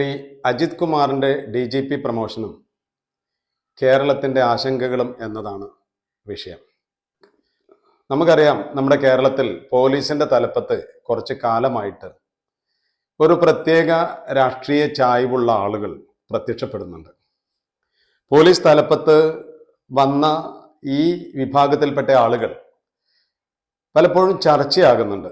ശ്രീ അജിത് കുമാറിന്റെ D G P പ്രമോഷനും കേരളത്തിന്റെ ആശങ്കകളും എന്നതാണ് വിഷയം. നമുക്കറിയാം നമ്മുടെ കേരളത്തിൽ പോലീസിന്റെ തലപ്പത്ത് കുറച്ച് കാലമായിട്ട് ഒരു പ്രത്യേക രാഷ്ട്രീയ ചായ്വുള്ള ആളുകൾ പ്രത്യക്ഷപ്പെടുന്നുണ്ട്. പോലീസ് തലപ്പത്ത് വന്ന ഈ വിഭാഗത്തിൽപ്പെട്ട ആളുകൾ പലപ്പോഴും ചർച്ചയാകുന്നുണ്ട്.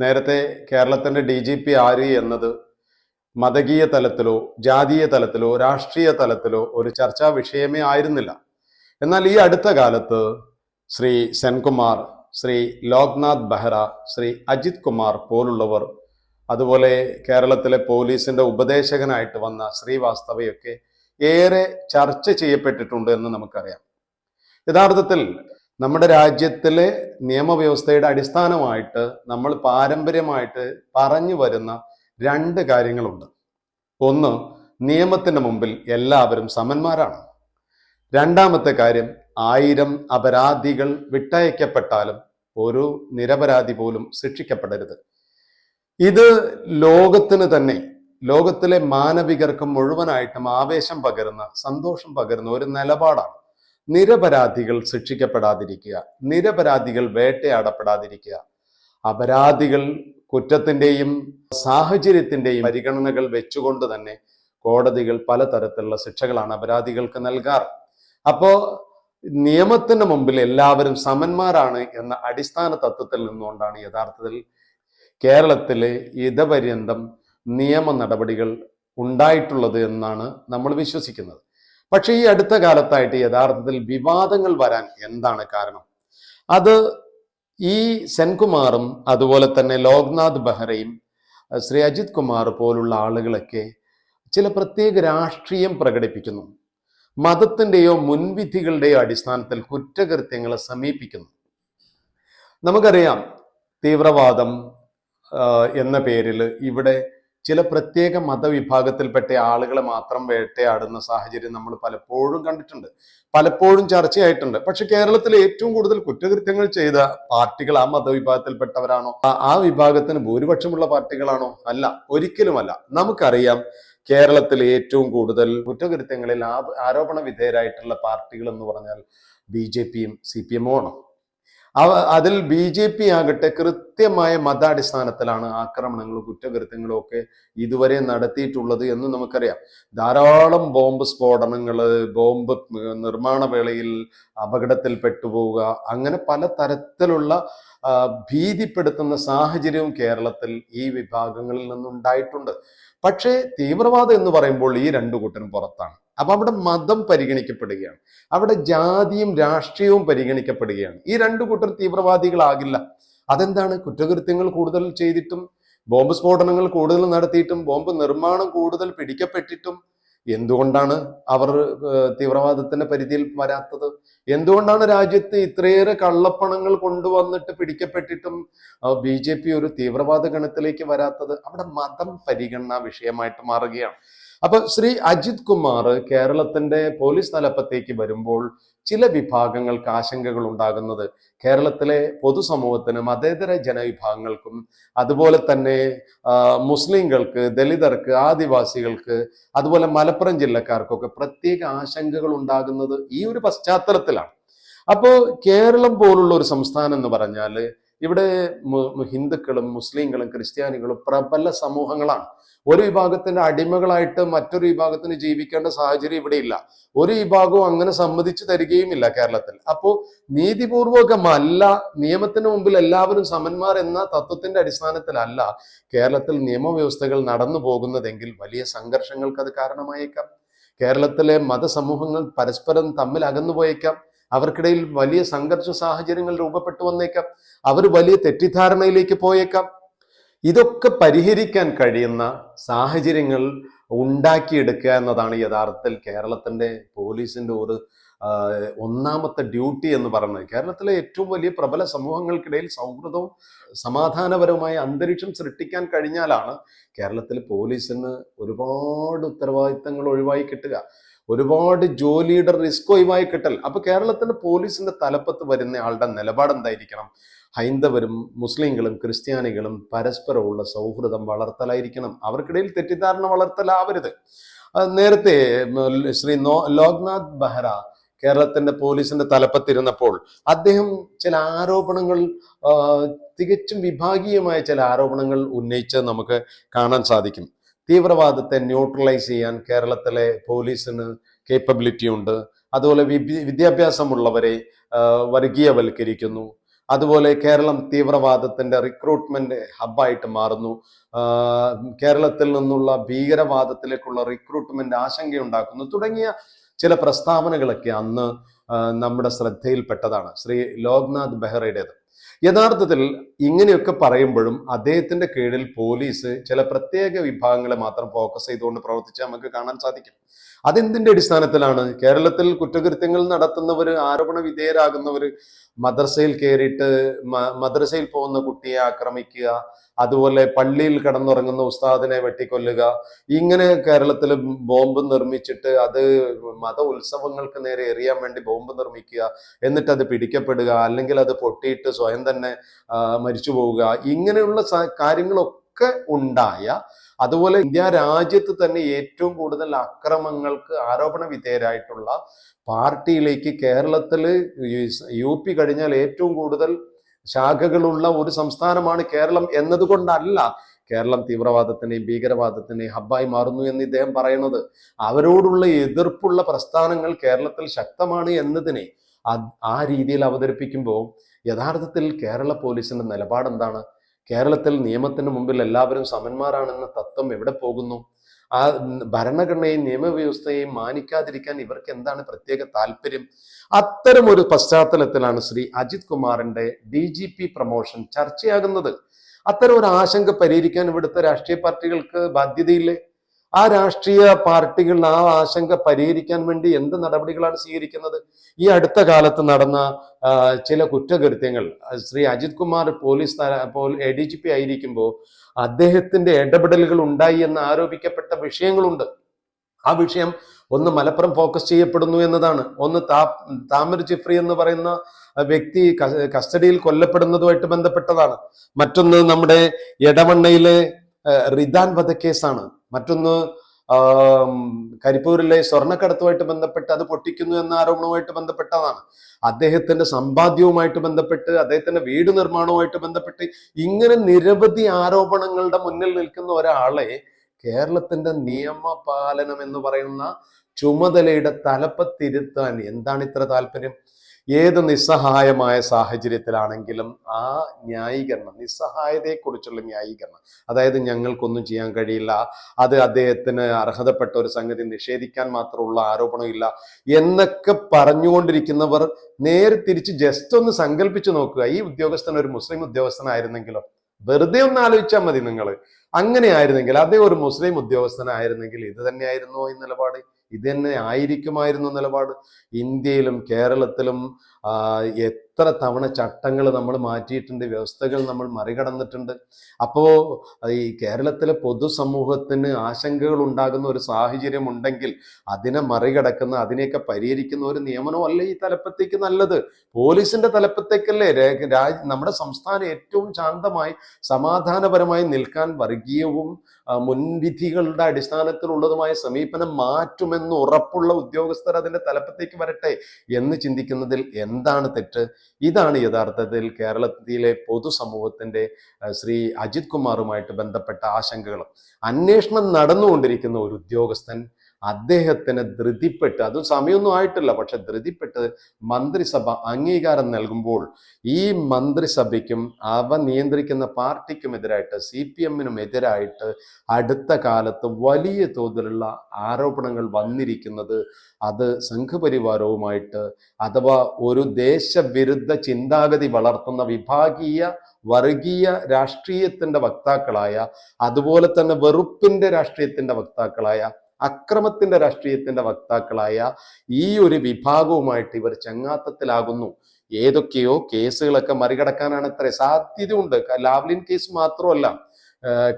നേരത്തെ കേരളത്തിന്റെ ഡി ജി പി ആര് എന്നത് മതകീയ തലത്തിലോ ജാതീയ തലത്തിലോ രാഷ്ട്രീയ തലത്തിലോ ഒരു ചർച്ചാ വിഷയമേ ആയിരുന്നില്ല. എന്നാൽ ഈ അടുത്ത കാലത്ത് ശ്രീ സെൻകുമാർ ശ്രീ ലോക്നാഥ് ബെഹ്റ ശ്രീ അജിത് കുമാർ പോലുള്ളവർ അതുപോലെ കേരളത്തിലെ പോലീസിന്റെ ഉപദേശകനായിട്ട് വന്ന ശ്രീവാസ്തവയൊക്കെ ഏറെ ചർച്ച ചെയ്യപ്പെട്ടിട്ടുണ്ട് എന്ന് നമുക്കറിയാം. യഥാർത്ഥത്തിൽ നമ്മുടെ രാജ്യത്തിലെ നിയമവ്യവസ്ഥയുടെ അടിസ്ഥാനമായിട്ട് നമ്മൾ പാരമ്പര്യമായിട്ട് പറഞ്ഞു വരുന്ന രണ്ട് കാര്യങ്ങളുണ്ട്. ഒന്ന് നിയമത്തിന്റെ മുമ്പിൽ എല്ലാവരും സമന്മാരാണ്. രണ്ടാമത്തെ കാര്യം ആയിരം അപരാധികൾ വിട്ടയക്കപ്പെട്ടാലും ഒരു നിരപരാധി പോലും ശിക്ഷിക്കപ്പെടരുത്. ഇത് ലോകത്തിന് തന്നെ ലോകത്തിലെ മാനവികർക്ക് മുഴുവനായിട്ടും ആവേശം പകരുന്ന സന്തോഷം പകരുന്ന ഒരു നിലപാടാണ്. നിരപരാധികൾ ശിക്ഷിക്കപ്പെടാതിരിക്കുക നിരപരാധികൾ വേട്ടയാടപ്പെടാതിരിക്കുക. അപരാധികൾ കുറ്റത്തിന്റെയും സാഹചര്യത്തിന്റെയും പരിഗണനകൾ വെച്ചുകൊണ്ട് തന്നെ കോടതികൾ പലതരത്തിലുള്ള ശിക്ഷകളാണ് അപരാധികൾക്ക് നൽകാറ്. അപ്പോ നിയമത്തിന് മുമ്പിൽ എല്ലാവരും സമന്മാരാണ് എന്ന അടിസ്ഥാന തത്വത്തിൽ നിന്നുകൊണ്ടാണ് യഥാർത്ഥത്തിൽ കേരളത്തിലെ ഇതപര്യന്തം നിയമ നടപടികൾ ഉണ്ടായിട്ടുള്ളത് എന്നാണ് നമ്മൾ വിശ്വസിക്കുന്നത്. പക്ഷേ ഈ അടുത്ത കാലത്തായിട്ട് യഥാർത്ഥത്തിൽ വിവാദങ്ങൾ വരാൻ എന്താണ് കാരണം? അത് ഈ സെൻകുമാറും അതുപോലെ തന്നെ ലോക്നാഥ് ബെഹ്റയും ശ്രീ അജിത് കുമാർ പോലുള്ള ആളുകളൊക്കെ ചില പ്രത്യേക രാഷ്ട്രീയം പ്രകടിപ്പിക്കുന്നു. മതത്തിന്റെയോ മുൻവിധികളുടെയോ അടിസ്ഥാനത്തിൽ കുറ്റകൃത്യങ്ങളെ സമീപിക്കുന്നു. നമുക്കറിയാം തീവ്രവാദം എന്ന പേരിൽ ഇവിടെ ചില പ്രത്യേക മതവിഭാഗത്തിൽപ്പെട്ട ആളുകളെ മാത്രം വേട്ടയാടുന്ന സാഹചര്യം നമ്മൾ പലപ്പോഴും കണ്ടിട്ടുണ്ട്. പലപ്പോഴും ചർച്ചയായിട്ടുണ്ട്. പക്ഷെ കേരളത്തിൽ ഏറ്റവും കൂടുതൽ കുറ്റകൃത്യങ്ങൾ ചെയ്ത പാർട്ടികൾ ആ മതവിഭാഗത്തിൽപ്പെട്ടവരാണോ? ആ- വിഭാഗത്തിന് ഭൂരിപക്ഷമുള്ള പാർട്ടികളാണോ? അല്ല ഒരിക്കലുമല്ല. നമുക്കറിയാം കേരളത്തിൽ ഏറ്റവും കൂടുതൽ കുറ്റകൃത്യങ്ങളിൽ ആരോപണ വിധേയരായിട്ടുള്ള പാർട്ടികൾ എന്ന് പറഞ്ഞാൽ ബി ജെ പിയും സി പി എമ്മും ആണ് അവ അതിൽ ബി ജെ പി ആകട്ടെ കൃത്യമായ മതാടിസ്ഥാനത്തിലാണ് ആക്രമണങ്ങളും കുറ്റകൃത്യങ്ങളും ഒക്കെ ഇതുവരെ നടത്തിയിട്ടുള്ളത് എന്ന് നമുക്കറിയാം. ധാരാളം ബോംബ് സ്ഫോടനങ്ങൾ ബോംബ് നിർമ്മാണ വേളയിൽ അപകടത്തിൽ പെട്ടുപോവുക അങ്ങനെ പല തരത്തിലുള്ള ഭീതിപ്പെടുത്തുന്ന സാഹചര്യവും കേരളത്തിൽ ഈ വിഭാഗങ്ങളിൽ നിന്നുണ്ടായിട്ടുണ്ട്. പക്ഷേ തീവ്രവാദം എന്ന് പറയുമ്പോൾ ഈ രണ്ടു കൂട്ടരും പുറത്താണ്. അപ്പൊ അവിടെ മതം പരിഗണിക്കപ്പെടുകയാണ്. അവിടെ ജാതിയും രാഷ്ട്രീയവും പരിഗണിക്കപ്പെടുകയാണ്. ഈ രണ്ടു കൂട്ടർ തീവ്രവാദികളാകില്ല. അതെന്താണ്? കുറ്റകൃത്യങ്ങൾ കൂടുതൽ ചെയ്തിട്ടും ബോംബ് സ്ഫോടനങ്ങൾ കൂടുതൽ നടത്തിയിട്ടും ബോംബ് നിർമ്മാണം കൂടുതൽ പിടിക്കപ്പെട്ടിട്ടും എന്തുകൊണ്ടാണ് അവർ തീവ്രവാദത്തിന്റെ പരിധിയിൽ വരാത്തത്? എന്തുകൊണ്ടാണ് രാജ്യത്ത് ഇത്രയേറെ കള്ളപ്പണങ്ങൾ കൊണ്ടുവന്നിട്ട് പിടിക്കപ്പെട്ടിട്ടും ബി ജെ പി ഒരു തീവ്രവാദ ഗണത്തിലേക്ക് വരാത്തത്? അവിടെ മതം പരിഗണന വിഷയമായിട്ട് മാറുകയാണ്. അപ്പൊ ശ്രീ അജിത് കുമാർ കേരളത്തിന്റെ പോലീസ് തലപ്പത്തേക്ക് വരുമ്പോൾ ചില വിഭാഗങ്ങൾക്ക് ആശങ്കകൾ ഉണ്ടാകുന്നത് കേരളത്തിലെ പൊതുസമൂഹത്തിനും മതേതര ജനവിഭാഗങ്ങൾക്കും അതുപോലെ തന്നെ മുസ്ലിങ്ങൾക്ക് ദലിതർക്ക് ആദിവാസികൾക്ക് അതുപോലെ മലപ്പുറം ജില്ലക്കാർക്കൊക്കെ പ്രത്യേക ആശങ്കകൾ ഉണ്ടാകുന്നത് ഈ ഒരു പശ്ചാത്തലത്തിലാണ്. അപ്പോൾ കേരളം പോലുള്ള ഒരു സംസ്ഥാനം എന്ന് പറഞ്ഞാൽ ഇവിടെ ഹിന്ദുക്കളും മുസ്ലിങ്ങളും ക്രിസ്ത്യാനികളും പ്രബല സമൂഹങ്ങളാണ്. ഒരു വിഭാഗത്തിന്റെ അടിമകളായിട്ട് മറ്റൊരു വിഭാഗത്തിന് ജീവിക്കേണ്ട സാഹചര്യം ഇവിടെ ഇല്ല ഒരു വിഭാഗവും അങ്ങനെ സമ്മതിച്ചു തരികയുമില്ല കേരളത്തിൽ. അപ്പോൾ നീതിപൂർവകമല്ല നിയമത്തിന് മുമ്പിൽ എല്ലാവരും സമന്മാർ എന്ന തത്വത്തിന്റെ അടിസ്ഥാനത്തിലല്ല കേരളത്തിൽ നിയമവ്യവസ്ഥകൾ നടന്നു പോകുന്നതെങ്കിൽ വലിയ സംഘർഷങ്ങൾക്ക് അത് കാരണമായേക്കാം. കേരളത്തിലെ മതസമൂഹങ്ങൾ പരസ്പരം തമ്മിൽ അകന്നു പോയേക്കാം അവർക്കിടയിൽ വലിയ സംഘർഷ സാഹചര്യങ്ങൾ രൂപപ്പെട്ടു വന്നേക്കാം. അവർ വലിയ തെറ്റിദ്ധാരണയിലേക്ക് പോയേക്കാം. ഇതൊക്കെ പരിഹരിക്കാൻ കഴിയുന്ന സാഹചര്യങ്ങൾ ഉണ്ടാക്കിയെടുക്കുക എന്നതാണ് യഥാർത്ഥത്തിൽ കേരളത്തിന്റെ പോലീസിന്റെ ഒരു ഒന്നാമത്തെ ഡ്യൂട്ടി എന്ന് പറയുന്നത്. കേരളത്തിലെ ഏറ്റവും വലിയ പ്രബല സമൂഹങ്ങൾക്കിടയിൽ സൗഹൃദവും സമാധാനപരവുമായ അന്തരീക്ഷം സൃഷ്ടിക്കാൻ കഴിഞ്ഞാലാണ് കേരളത്തിൽ പോലീസിന് ഒരുപാട് ഉത്തരവാദിത്തങ്ങൾ ഒഴിവായി കിട്ടുക. ഒരുപാട് ജോലിയുടെ റിസ്ക് ഒഴിവായി കിട്ടൽ. അപ്പൊ കേരളത്തിന്റെ പോലീസിന്റെ തലപ്പത്ത് വരുന്ന ആളുടെ നിലപാട് എന്തായിരിക്കണം? ഹൈന്ദവരും മുസ്ലിങ്ങളും ക്രിസ്ത്യാനികളും പരസ്പരമുള്ള സൗഹൃദം വളർത്തലായിരിക്കണം. അവർക്കിടയിൽ തെറ്റിദ്ധാരണ വളർത്തലാവരുത്. നേരത്തെ ശ്രീ നോ ലോക്നാഥ് ബെഹ്റ കേരളത്തിന്റെ പോലീസിന്റെ തലപ്പത്തിരുന്നപ്പോൾ അദ്ദേഹം ചില ആരോപണങ്ങൾ തികച്ചും വിഭാഗീയമായ ചില ആരോപണങ്ങൾ ഉന്നയിച്ച് നമുക്ക് കാണാൻ സാധിക്കും. തീവ്രവാദത്തെ ന്യൂട്രലൈസ് ചെയ്യാൻ കേരളത്തിലെ പോലീസിന് കേപ്പബിലിറ്റി ഉണ്ട്. അതുപോലെ വിദ്യ- വിദ്യാഭ്യാസമുള്ളവരെ വർഗീയവൽക്കരിക്കുന്നു. അതുപോലെ കേരളം തീവ്രവാദത്തിന്റെ റിക്രൂട്ട്മെന്റ് ഹബ്ബായിട്ട് മാറുന്നു. കേരളത്തിൽ നിന്നുള്ള ഭീകരവാദത്തിലേക്കുള്ള റിക്രൂട്ട്മെന്റ് ആശങ്കയുണ്ടാക്കുന്നു തുടങ്ങിയ ചില പ്രസ്താവനകളൊക്കെ അന്ന് നമ്മുടെ ശ്രദ്ധയിൽപ്പെട്ടതാണ്. ശ്രീ ലോക്നാഥ് ബെഹ്റയുടേത്. യഥാർത്ഥത്തിൽ ഇങ്ങനെയൊക്കെ പറയുമ്പോഴും അദ്ദേഹത്തിന്റെ കീഴിൽ പോലീസ് ചില പ്രത്യേക വിഭാഗങ്ങളെ മാത്രം ഫോക്കസ് ചെയ്തുകൊണ്ട് പ്രവർത്തിച്ച് നമുക്ക് കാണാൻ സാധിക്കും. അതെന്തിന്റെ അടിസ്ഥാനത്തിലാണ്? കേരളത്തിൽ കുറ്റകൃത്യങ്ങൾ നടത്തുന്നവർ ആരോപണ വിധേയരാകുന്നവർ മദ്രസയിൽ കയറിയിട്ട് മദ്രസയിൽ പോകുന്ന കുട്ടിയെ ആക്രമിക്കുക അതുപോലെ പള്ളിയിൽ കിടന്നുറങ്ങുന്ന ഉസ്താദിനെ വെട്ടിക്കൊല്ലുക. ഇങ്ങനെ കേരളത്തിൽ ബോംബ് നിർമ്മിച്ചിട്ട് അത് മത ഉത്സവങ്ങൾക്ക് നേരെ എറിയാൻ വേണ്ടി ബോംബ് നിർമ്മിക്കുക എന്നിട്ട് അത് പിടിക്കപ്പെടുക അല്ലെങ്കിൽ അത് പൊട്ടിയിട്ട് സ്വയം തന്നെ മരിച്ചു പോവുക. ഇങ്ങനെയുള്ള കാര്യങ്ങളൊക്കെ ഉണ്ടായ അതുപോലെ ഇന്ത്യ രാജ്യത്ത് തന്നെ ഏറ്റവും കൂടുതൽ അക്രമങ്ങൾക്ക് ആരോപണ വിധേയരായിട്ടുള്ള പാർട്ടിയിലേക്ക് കേരളത്തിൽ യു പി കഴിഞ്ഞാൽ ഏറ്റവും കൂടുതൽ ശാഖകളുള്ള ഒരു സംസ്ഥാനമാണ് കേരളം എന്നതുകൊണ്ടല്ല കേരളം തീവ്രവാദത്തിനെയും ഭീകരവാദത്തിനെയും ഹബ്ബായി മാറുന്നു എന്ന് ഇദ്ദേഹം പറയുന്നത്. അവരോടുള്ള എതിർപ്പുള്ള പ്രസ്ഥാനങ്ങൾ കേരളത്തിൽ ശക്തമാണ് എന്നതിനെ ആ രീതിയിൽ അവതരിപ്പിക്കുമ്പോൾ യഥാർത്ഥത്തിൽ കേരള പോലീസിന്റെ നിലപാട് എന്താണ് കേരളത്തിൽ നിയമത്തിന് മുമ്പിൽ എല്ലാവരും സമന്മാരാണെന്ന തത്വം എവിടെ പോകുന്നു? ആ ഭരണഘടനയും നിയമവ്യവസ്ഥയെയും മാനിക്കാതിരിക്കാൻ ഇവർക്ക് എന്താണ് പ്രത്യേക താല്പര്യം? അത്തരം ഒരു പശ്ചാത്തലത്തിലാണ് ശ്രീ അജിത് കുമാറിന്റെ ഡി ജി പി പ്രമോഷൻ ചർച്ചയാകുന്നത്. അത്തരം ഒരു ആശങ്ക പരിഹരിക്കാൻ ഇവിടുത്തെ രാഷ്ട്രീയ പാർട്ടികൾക്ക് ബാധ്യതയില്ലേ? ആ രാഷ്ട്രീയ പാർട്ടികൾ ആ ആശങ്ക പരിഹരിക്കാൻ വേണ്ടി എന്ത് നടപടികളാണ് സ്വീകരിക്കുന്നത്? ഈ അടുത്ത കാലത്ത് നടന്ന ചില കുറ്റകൃത്യങ്ങൾ. Shri Ajith Kumar police A D G P ആയിരിക്കുമ്പോൾ അദ്ദേഹത്തിന്റെ ഇടപെടലുകൾ ഉണ്ടായി എന്ന് ആരോപിക്കപ്പെട്ട വിഷയങ്ങളുണ്ട്. ആ വിഷയം ഒന്ന് മലപ്പുറം ഫോക്കസ് ചെയ്യപ്പെടുന്നു എന്നതാണ്. ഒന്ന് താ താമര ജിഫ്രി എന്ന് പറയുന്ന വ്യക്തി കസ്റ്റഡിയിൽ കൊല്ലപ്പെടുന്നതുമായിട്ട് ബന്ധപ്പെട്ടതാണ്. മറ്റൊന്ന് നമ്മുടെ എടവണ്ണയിലെ റിദാൻ വധക്കേസാണ്. മറ്റൊന്ന് കരിപ്പൂരിലെ സ്വർണക്കടത്തുമായിട്ട് ബന്ധപ്പെട്ട് അത് പൊട്ടിക്കുന്നു എന്ന ആരോപണവുമായിട്ട് ബന്ധപ്പെട്ടതാണ്. അദ്ദേഹത്തിന്റെ സമ്പാദ്യവുമായിട്ട് ബന്ധപ്പെട്ട് അദ്ദേഹത്തിന്റെ വീട് നിർമ്മാണവുമായിട്ട് ബന്ധപ്പെട്ട് ഇങ്ങനെ നിരവധി ആരോപണങ്ങളുടെ മുന്നിൽ നിൽക്കുന്ന ഒരാളെ കേരളത്തിന്റെ നിയമപാലനം എന്ന് പറയുന്ന ചുമതലയുടെ തലപ്പത്തിരുത്താൻ എന്താണ് ഇത്ര താല്പര്യം? ഏത് നിസ്സഹായമായ സാഹചര്യത്തിലാണെങ്കിലും ആ ന്യായീകരണം നിസ്സഹായതയെക്കുറിച്ചുള്ള ന്യായീകരണം അതായത് ഞങ്ങൾക്കൊന്നും ചെയ്യാൻ കഴിയില്ല അത് അദ്ദേഹത്തിന് അർഹതപ്പെട്ട ഒരു സംഗതി നിഷേധിക്കാൻ മാത്രമുള്ള ആരോപണമില്ല എന്നൊക്കെ പറഞ്ഞുകൊണ്ടിരിക്കുന്നവർ നേരെ തിരിച്ച് ജസ്റ്റ് ഒന്ന് സങ്കല്പിച്ചു നോക്കുക. ഈ ഉദ്യോഗസ്ഥൻ ഒരു മുസ്ലിം ഉദ്യോഗസ്ഥനായിരുന്നെങ്കിലോ? വെറുതെ ഒന്ന് ആലോചിച്ചാൽ മതി നിങ്ങൾ അങ്ങനെയായിരുന്നെങ്കിൽ അതേ ഒരു മുസ്ലിം ഉദ്യോഗസ്ഥനായിരുന്നെങ്കിൽ ഇത് തന്നെയായിരുന്നോ ഈ നിലപാട്. ഇത് തന്നെ ആയിരിക്കുമായിരുന്നു നിലപാട്. ഇന്ത്യയിലും കേരളത്തിലും എത്ര തവണ ചട്ടങ്ങൾ നമ്മൾ മാറ്റിയിട്ടുണ്ട് വ്യവസ്ഥകൾ നമ്മൾ മറികടന്നിട്ടുണ്ട്. അപ്പോൾ ഈ കേരളത്തിലെ പൊതുസമൂഹത്തിന് ആശങ്കകൾ ഉണ്ടാകുന്ന ഒരു സാഹചര്യം ഉണ്ടെങ്കിൽ അതിനെ മറികടക്കുന്ന അതിനെയൊക്കെ പരിഹരിക്കുന്ന ഒരു നിയമനവും അല്ല ഈ തലപ്പത്തേക്ക് നല്ലത്. പോലീസിന്റെ തലപ്പത്തേക്കല്ലേ രാജ്യ രാജ് നമ്മുടെ സംസ്ഥാനം ഏറ്റവും ശാന്തമായി സമാധാനപരമായി നിൽക്കാൻ വർഗീയവും മുൻവിധികളുടെ അടിസ്ഥാനത്തിലുള്ളതുമായ സമീപനം മാറ്റുമെന്ന് ഉറപ്പുള്ള ഉദ്യോഗസ്ഥർ അതിന്റെ തലപ്പത്തേക്ക് വരട്ടെ എന്ന് ചിന്തിക്കുന്നതിൽ എന്താണ് തെറ്റ്? ഇതാണ് യഥാർത്ഥത്തിൽ കേരളത്തിലെ പൊതുസമൂഹത്തിന്റെ ശ്രീ അജിത് കുമാറുമായിട്ട് ബന്ധപ്പെട്ട ആശങ്കകൾ അന്വേഷണം നടന്നുകൊണ്ടിരിക്കുന്ന ഒരു ഉദ്യോഗസ്ഥൻ അദ്ദേഹത്തിന് ധൃതിപ്പെട്ട് അതും സമയമൊന്നും ആയിട്ടില്ല പക്ഷെ ധൃതിപ്പെട്ട് മന്ത്രിസഭ അംഗീകാരം നൽകുമ്പോൾ ഈ മന്ത്രിസഭയ്ക്കും അവ നിയന്ത്രിക്കുന്ന പാർട്ടിക്കുമെതിരായിട്ട് സി പി എമ്മിനും എതിരായിട്ട് അടുത്ത കാലത്ത് വലിയ തോതിലുള്ള ആരോപണങ്ങൾ വന്നിരിക്കുന്നത് അത് സംഘപരിവാരവുമായിട്ട് അഥവാ ഒരു ദേശവിരുദ്ധ ചിന്താഗതി വളർത്തുന്ന വിഭാഗീയ വർഗീയ രാഷ്ട്രീയത്തിന്റെ വക്താക്കളായ അതുപോലെ തന്നെ വെറുപ്പിന്റെ രാഷ്ട്രീയത്തിന്റെ വക്താക്കളായ അക്രമത്തിന്റെ രാഷ്ട്രീയത്തിന്റെ വക്താക്കളായ ഈ ഒരു വിഭാഗവുമായിട്ട് ഇവർ ചങ്ങാത്തത്തിലാകുന്നു. ഏതൊക്കെയോ കേസുകളൊക്കെ മറികടക്കാനാണ് അത്ര സാധ്യതയുണ്ട്. ലാവ്ലിൻ കേസ് മാത്രമല്ല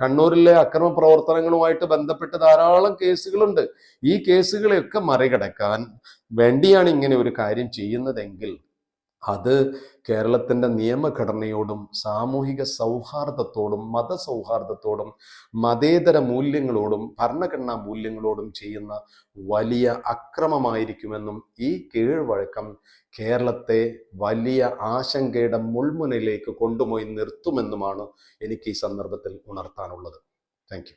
കണ്ണൂരിലെ അക്രമ പ്രവർത്തനങ്ങളുമായിട്ട് ബന്ധപ്പെട്ട് ധാരാളം കേസുകളുണ്ട്. ഈ കേസുകളെയൊക്കെ മറികടക്കാൻ വേണ്ടിയാണ് ഇങ്ങനെ ഒരു കാര്യം ചെയ്യുന്നതെങ്കിൽ അത് കേരളത്തിന്റെ നിയമഘടനയോടും സാമൂഹിക സൗഹാർദ്ദത്തോടും മതസൗഹാർദ്ദത്തോടും മതേതര മൂല്യങ്ങളോടും ഭരണഘടനാ മൂല്യങ്ങളോടും ചെയ്യുന്ന വലിയ അക്രമമായിരിക്കുമെന്നും ഈ കീഴ്വഴക്കം കേരളത്തെ വലിയ ആശങ്കയുടെ മുൾമുനയിലേക്ക് കൊണ്ടുപോയി നിർത്തുമെന്നുമാണ് എനിക്ക് ഈ സന്ദർഭത്തിൽ ഉണർത്താനുള്ളത്. താങ്ക്